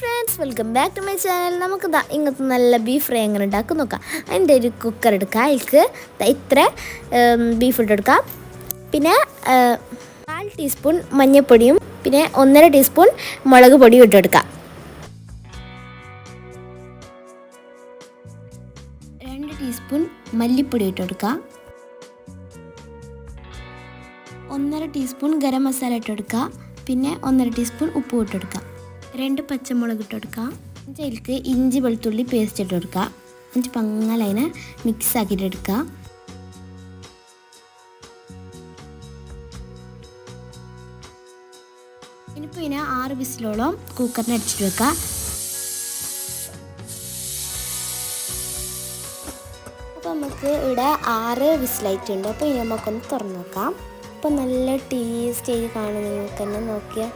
Friends welcome back to my channel നമുക്ക് ദാ ഇങ്ങനത്തെ നല്ല ബീഫ് ഫ്രൈ എങ്ങനെ ഉണ്ടാക്കും നോക്കാം. അതിന്റെ ഒരു കുക്കർ എടുക്കുക അതിൽക്ക് ഇത്ര ബീഫ് ഇട്ടെടുക്കാം പിന്നെ കാൽ ടീസ്പൂൺ മഞ്ഞൾപ്പൊടിയും പിന്നെ ഒന്നര ടീസ്പൂൺ മുളക് പൊടിയും ഇട്ടെടുക്കാം രണ്ട് ടീസ്പൂൺ മല്ലിപ്പൊടി ഇട്ടെടുക്കാം ഒന്നര ടീസ്പൂൺ ഗരം മസാല ഇട്ടെടുക്കുക പിന്നെ ഒന്നര ടീസ്പൂൺ ഉപ്പ് ഇട്ടെടുക്കുക രണ്ട് പച്ചമുളക് ഇട്ട് കൊടുക്കാം. അതിലേക്ക് ഇഞ്ചി വെളുത്തുള്ളി പേസ്റ്റ് ഇട്ടെടുക്കുക എന്നിട്ട് അഞ്ച് അതിനെ മിക്സ് ആക്കിയിട്ട് എടുക്കുക ഇനിയിപ്പോൾ ഇതിനെ ആറ് വിസിലോളം കുക്കറിന് അടിച്ചിട്ട് വെക്കുക അപ്പോൾ നമുക്ക് ഇവിടെ ആറ് വിസിലായിട്ടുണ്ട്. അപ്പോൾ ഇനി നമുക്കൊന്ന് തുറന്നു നോക്കാം. അപ്പോൾ നല്ല ടേസ്റ്റ് ആയി കാണും നിങ്ങൾക്ക് തന്നെ. നോക്കിയാൽ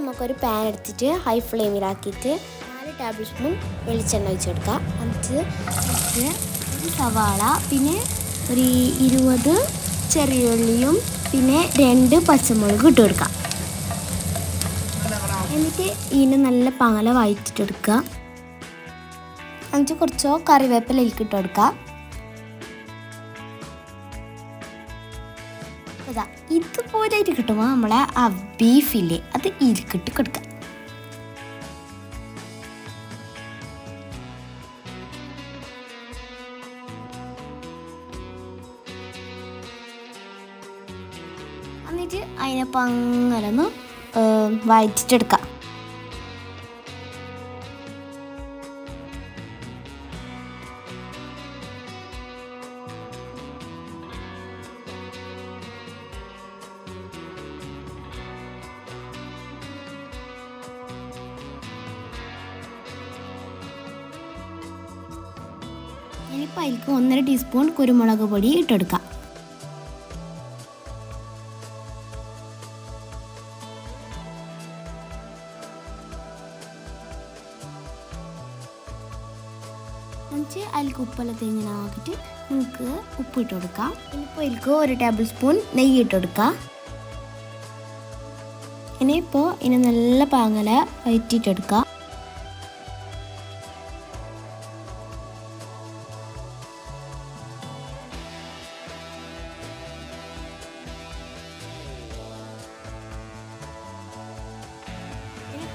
നമുക്കൊരു പാൻ എടുത്തിട്ട് ഹൈ ഫ്ലെയിമിലാക്കിയിട്ട് നാല് ടേബിൾ സ്പൂൺ വെളിച്ചെണ്ണ ഒഴിച്ച് കൊടുക്കാം എന്നിട്ട് ഒരു സവാള പിന്നെ ഒരു ഇരുപത് ചെറിയ ഉള്ളിയും പിന്നെ രണ്ട് പച്ചമുളക് ഇട്ട് കൊടുക്കാം. എന്നിട്ട് ഇതിന് നല്ല പാല വായിച്ചിട്ട് എടുക്കുക. എന്നിട്ട് കുറച്ചോ കറിവേപ്പില ഇട്ട് കൊടുക്കാം. അതാ ഇതുപോലെയായിട്ട് കിട്ടുമ്പോൾ നമ്മളെ ആ ബീഫില്ലേ അത് ഇരിക്കിട്ട് കൊടുക്കാം. എന്നിട്ട് അതിനെ പങ്ങനൊന്ന് വഴറ്റിട്ടെടുക്കാം. ഇനിയിപ്പോൾ അതിലേക്ക് ഒന്നര ടീസ്പൂൺ കുരുമുളക് പൊടി ഇട്ടെടുക്കാം. എന്നിട്ട് അതിലേക്ക് ഉപ്പെല്ലാം തേങ്ങനെ നമുക്ക് ഉപ്പ് ഇട്ട് കൊടുക്കാം ഇനിയിപ്പോൾ അതിലേക്ക് ഒരു ടേബിൾ സ്പൂൺ നെയ്യ് ഇട്ട് കൊടുക്കാം ഇനിയിപ്പോൾ ഇനി നല്ല പാങ്ങല വയറ്റിയിട്ടെടുക്കാം.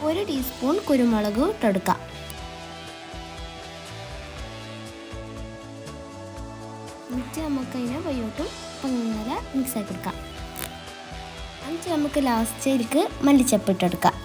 ഒരു ടീസ്പൂൺ കുരുമുളക് ഇട്ടെടുക്കാം. എന്നിട്ട് നമുക്ക് അതിനെ വയ്യോട്ടും അങ്ങനെ മിക്സ് ആക്കി എടുക്കാം. എന്നിട്ട് നമുക്ക് ലാസ്റ്റ് ഇതിലേക്ക് മല്ലിച്ചപ്പ് ഇട്ടെടുക്കാം.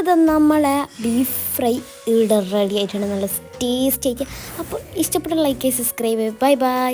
അപ്പോൾ ഇത് നമ്മളെ ബീഫ് ഫ്രൈ ഇവിടെ റെഡി ആയിട്ടുണ്ട്. നല്ല ടേസ്റ്റ് ആയിട്ട്. അപ്പോൾ ഇഷ്ടപ്പെട്ട ലൈക്ക് സബ്സ്ക്രൈബ് ബൈ ബൈ